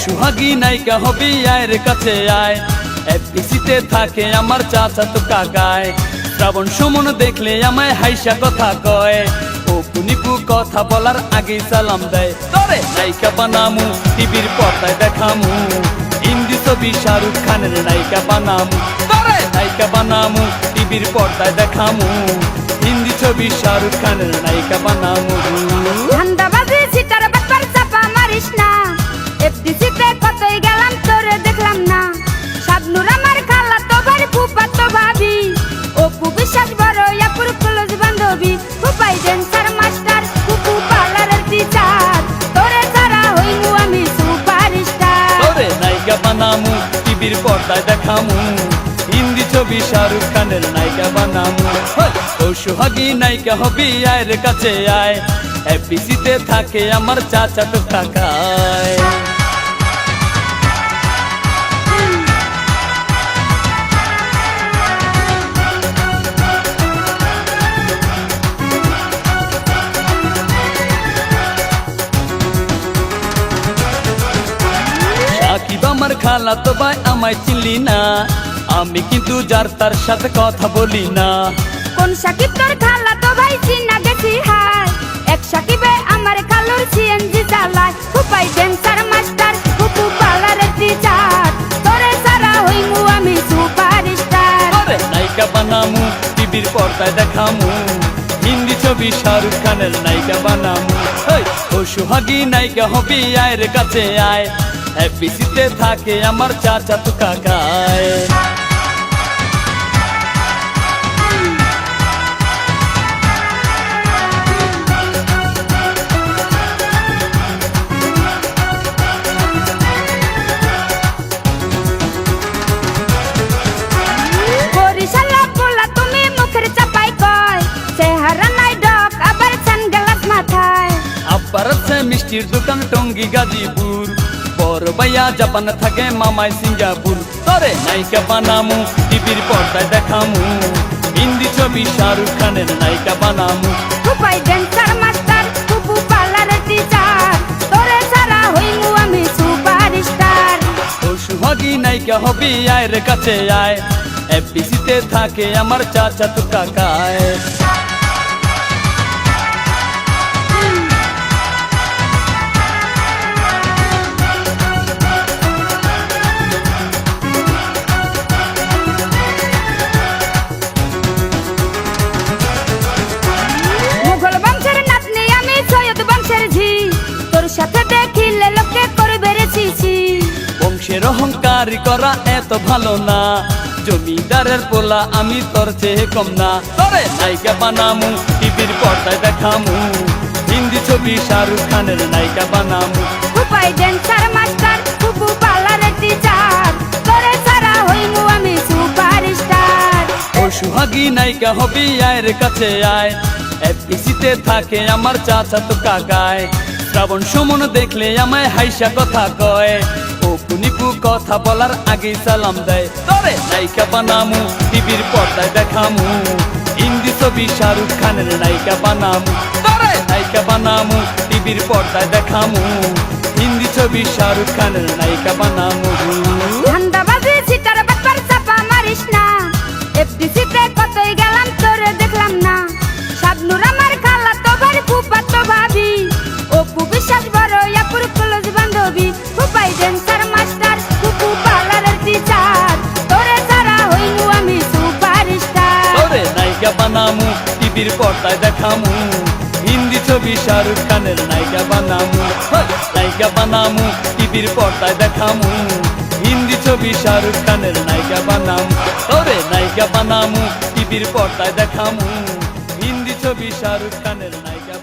সোহাগী নায়িকা হবি আয়ের কাছে আয়। এফডিসিতে থাকে আমার চাচা তো কাকায়। শ্রাবণ সুমন দেখলে আমায় হাইসা কথা কয়। ও পুনিপু কথা বলার আগে সালাম দেয়। তরে নায়িকা বানামু, টিভির পর্দায় দেখামু। হিন্দি ছবি শাহরুখ খানের নায়িকা বানামু। তরে নায়িকা বানামু, টিভির পর্দায় দেখামু। হিন্দি ছবি শাহরুখ খানের নায়িকা বানামু। পর্দায় দেখামু। হিন্দি ছবি শাহরুখ খানের নায়িকা বানামু। সোহাগী নায়িকা হবি আয়ের কাছে আয়। এপিসিতে থাকে আমার চাচা তো কাকায় আমার ভাই আমায় চিনলি না। আমি কিন্তু যার তার সাথে কথা বলি না। কোন সাকিব তোর খালা তো ভাই চিনা গেছি হাই এক সাকিবে আমার খালুর সিএনজি চালায়। ফুপাই ডেন্সার মাস্টার ফুপু পার্লারের টিচার তোরে সারা হইমু আমি সুপারস্টার তোরে নায়িকা বানামু টিভির পর্দায় দেখামু। হিন্দি ছবি শাহরুখ খানের নায়িকা বানামু। হই, ও সোহাগী নায়িকা হবি আয়ের কাছে আয়। এফবিসিতে থাকে আমার চাচা তো কাকায় বরিশালা পোলা তুমি মুখের চাপাই কয় চেহারা নাই ডক আবার সানগ্লাস মাথায় আব্বার আছে মিষ্টির দোকান টঙ্গি গাজীপুর বড় ভাইয়া জাপান থাকে মামাই সিঙ্গাপুর। তরে নায়িকা বানামু টিভির পর্দায় দেখামু। হিন্দি ছবি শাহরুখ খানের নায়িকা বানামু। ফুপাই ডেন্সার মাস্টার ফুপু পার্লারের টিচার তোরে সারা হইমু আমি সুপারস্টার। ও সুহাগী নায়িকা হবি আয়ের কাছে আয়। এফবিসিতে থাকে আমার চাচা তো কাকায়। অহংকারী করা এত ভালো না। জমিদারের পোলা আমি তোর চেয়ে কম না। তরে নায়িকা বানামু টিভির পর্দায় দেখামু। হিন্দি ছবি শাহরুখ খানের নায়িকা বানামু। ফুপাই ডেন্সার মাস্টার ফুপু পার্লারের টিচার তোরে সারা হইমু আমি সুপারস্টার। ও সুহাগী নায়িকা হবি আয়ের কাছে আয়। এফডিসিতে থাকে আমার চাচা তো কাকায়। শ্রাবণ সুমন দেখলে আমায় হাইসা কথা কয়। ও পুনিপু কথা বলার আগে সালাম দেয়। তরে নায়িকা বানামু, টিভির পর্দায় দেখামু। হিন্দি ছবি শাহরুখ খানের নায়িকা বানামু। তরে নায়িকা বানামু, টিভির পর্দায় দেখামু। হিন্দি ছবি শাহরুখ খানের নায়িকা বানামু। টিভির পর্দায় দেখামু। হিন্দি ছবি শাহরুখ খানের নায়িকা বানামু। নায়িকা বানামু, টিভির পর্দায় দেখামু। হিন্দি ছবি শাহরুখ খানের নায়িকা বানামু। তবে নায়িকা বানামু, টিভির পর্দায় দেখামু। হিন্দি ছবি শাহরুখ খানের নায়িকা